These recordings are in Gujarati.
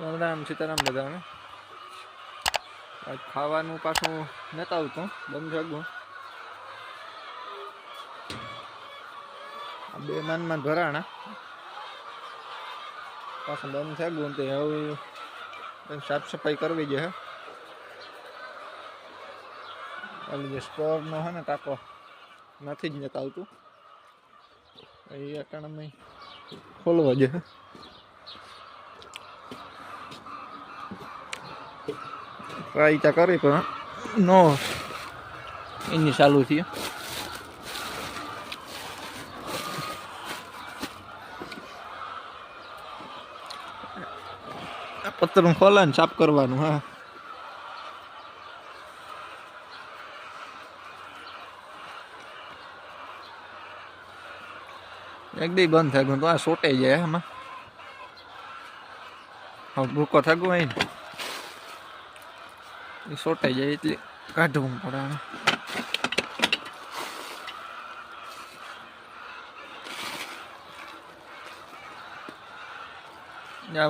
રામ રામ સીતારામ બધાને. ખાવાનું પાછું નતા આવતું બંધ જાગું. બે માનમાં ભરાણા પાછું બંધ જાગું તે હવે સાફ સફાઈ કરવી છે ઓલી જે સ્ટોરનો છે ને ટાંકો નથી જ નતા આવતું. એ અટાણામાં ખોલવા છે ટ્રાય ત્યાં કરી પણ નો એની ચાલુ થયું આ પત્રનું ખોલે ને સાફ કરવાનું હા એક દી બંધ થઈ તો આ સોટે જાય આમાં ભૂકો થગું એ સોટાઈ જાય એટલે કાઢવું પડે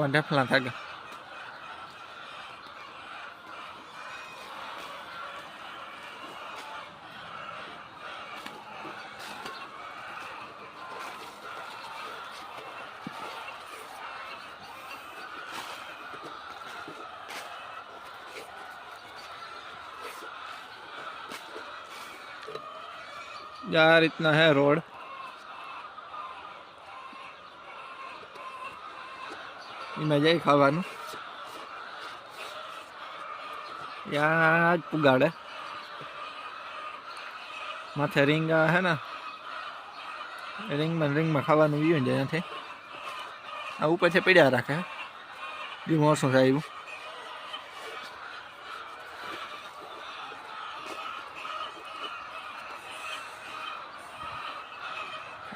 ઢેફલા થાકે. આ રીતના હે રોડ. એમાં જાય ખાવાનું. યા જ પુગાડે. માથે રીંગ હે ને. રીંગમાં રિંગમાં ખાવાનું વ્યું જાય નથી આ ઉપર છે પીડ્યા રાખે. બી મોસું થાય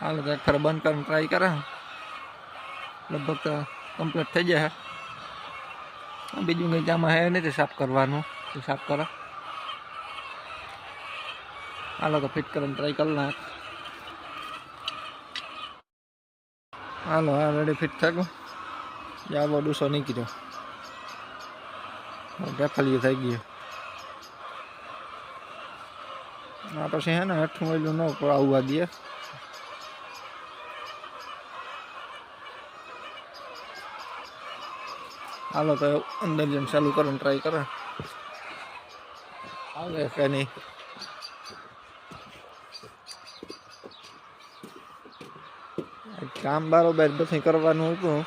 હાલ એક બંધ કરીને ટ્રાય કરે. લગભગ તો કમ્પ્લીટ થઈ જાય બીજું કંઈ આમાં હે નહીં સાફ કરવાનું. તો સાફ કરો. હાલો તો ફિટ કરીને ટ્રાય કરી નાખ. હાલો, હા રેડી ફિટ થઈ ગયું. જાવો ડૂસો નીકળ્યો. ડેફલિયું થઈ ગયું આ પછી હે ને, હેઠું ઓઈલું ન આવવા દે હાલો, તો અંદર જેમ ચાલુ કરો ને ટ્રાય કરે. આવે કે નહીં? કામ બારોબાર બધું કરવાનું હતું.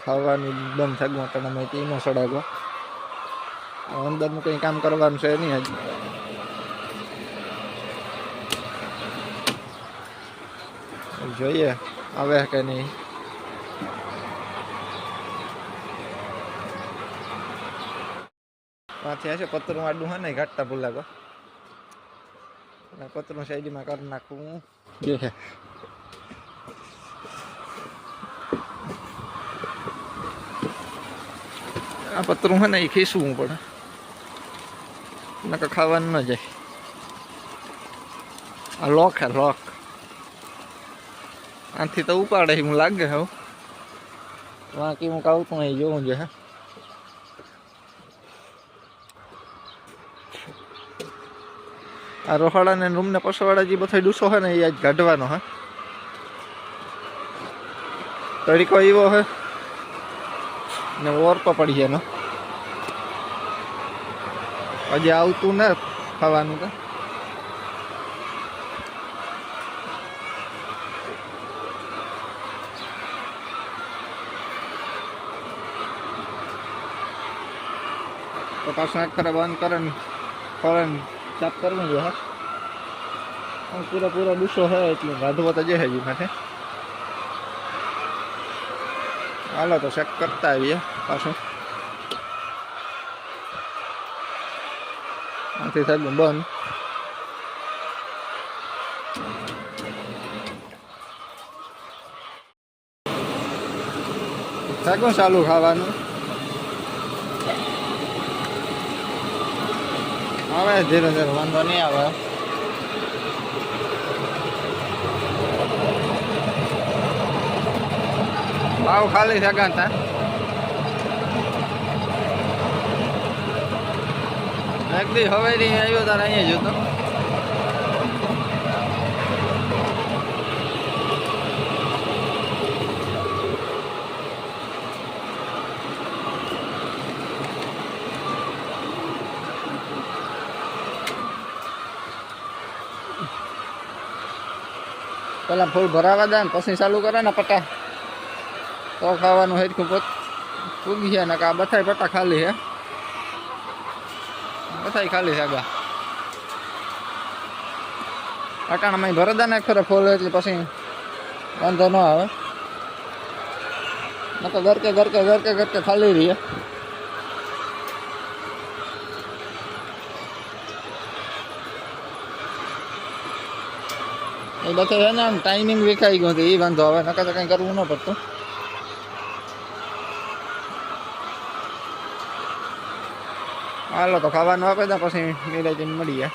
ખાવાની બંધ તમે તને ટીનો સડાગો. અંદરનું કંઈ કામ કરવાનું છે નહીં હજી. જોઈએ, આવે કે નહીં? પાછી હશે. પતરું આડું હે ને ઘાટતા ભૂલાગો પતરું સાઈડમાં કરી નાખું. છે આ પતરું હે ને એ ખીસવું પડે. નકર ખાવાનું ન જાય. આ લોક હે લોક. આથી તો ઉપાડે હું લાગે હવે બાકી હું કાવતું અહીં જોવું છે આ રોહાડા ને રૂમ ને પસવાડા જે બધો ડૂસો હોય ને એ આજ કાઢવાનો હે. તડીકો એવો હે. ને ઓર તો પડી જાય એનો હજી આવતું ને ખાવાનું તો. તો પાછું એક ફરે બંધ કરે ને ફરે ને સાફ કરવું છે, હા. આમ પૂરો પૂરો ડૂસો છે એટલે રાંધવો તો જે હજી માથે હાલો તો ચેક કરતા આવીએ પાછું. આથી સાહેબ બંધ. શાકમાં ચાલુ ખાવાનું? આવે, ધીરે ધીરે, વાંધો નહીં આવે. ભાવ ખાલી છે. એક દી હવે આવ્યો તારે અહીંયા જોતો પેલા ફૂલ ભરાવા દે ને પછી ચાલુ કરે ને પટ્ટા તો ખાવાનું હેરખું પોત પૂગી ગયા ને આ બથાઈ પટ્ટા ખાલી હે. બથાઈ ખાલી છે આગા. પટાણામાં ભરા દે ને ખરે ફૂલ એટલે પછી વાંધો ન આવે. ન તો ગરકે ગરકે ગરકે ગરકે ખાલી રહીએ. એ બધું છે ને આમ ટાઈમિંગ વેખાઈ ગયું એ વાંધો હવે નકર તો કંઈ કરવું ન પડતું. હાલો, તો ખાવાનું આપે તો પછી નિરાજીને મળીએ.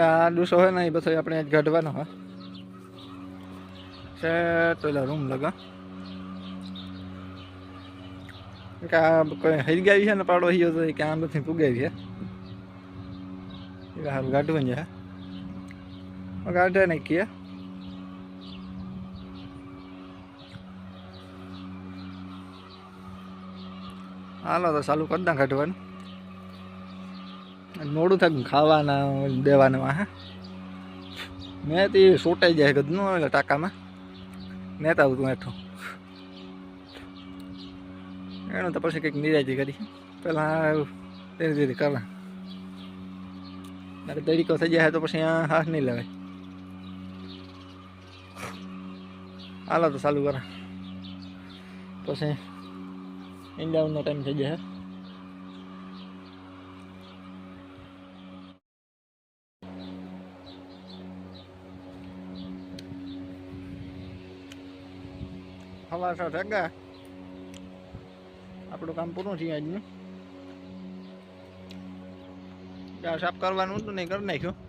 આ ડૂસો હોય ને, એ બધો આપણે આજ કાઢવાનો હોય. છે, પેલા રૂમ લગા. કે આ કોઈ હરી છે ને, પાડો હિયો તો કે આમ બધી પુગાવી છે એ હારું ગાઢવું છે. ગાઢે નાખીએ હાલો તો ચાલુ કરી દા કાઢવાનું મોડું થાય ખાવાના દેવાના હા મેં તે સોટાઈ જાય ગદનું ટાંકામાં તો આવતું હેઠું એનું તો પછી કંઈક નિરાજી કરી પહેલાં ધીરે ધીરે કરવા અરે તરીકો થઈ જાય તો પછી અહીંયા હાથ નહીં લેવાય હાલો તો ચાલુ કરા પછી ઈંડાઉનનો ટાઈમ થઈ જાય હવા સો ઠગા આપણું કામ પૂરું છે આજનું આ સાફ કરવાનું હતું નહીં કરી નાખ્યું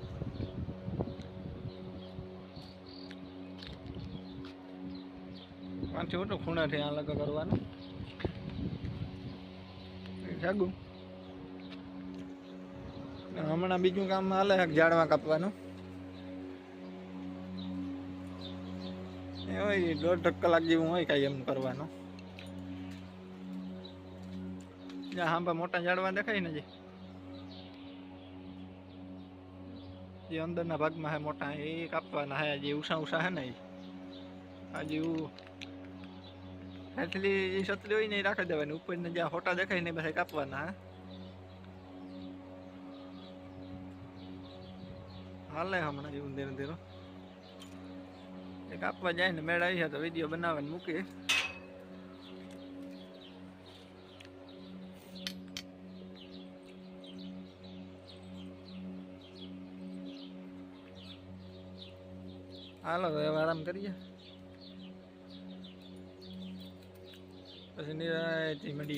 પાંચથી મોટું ખૂણાથી આ લગા કરવાનું. જાગું. હમણાં બીજું કામ હાલે છે, ઝાડવા કાપવાનું. એ હોય, દોઢ કલાક જેવું હોય કાંઈ એમ કરવાનું. જ્યાં હાંભા મોટા ઝાડવા દેખાય ને જે? જે અંદરના ભાગમાં હે મોટા, એ કાપવાના હે જે ઉષા ઉષા હે ને એ. આ જેવું એટલી સતલી હોય ને રાખી દેવાની. ઉપરને જ્યાં ફોટા દેખાય ને પછી કાપવાના હાલે હમણાં જેવું ધીરે ધીરો. એ કાપવા જાય ને મેળ આવી તો વીડિયો બનાવીને મૂકીએ. હાલો હવે આરામ કરીએ. แต่ทีนี้ได้จริงมาดี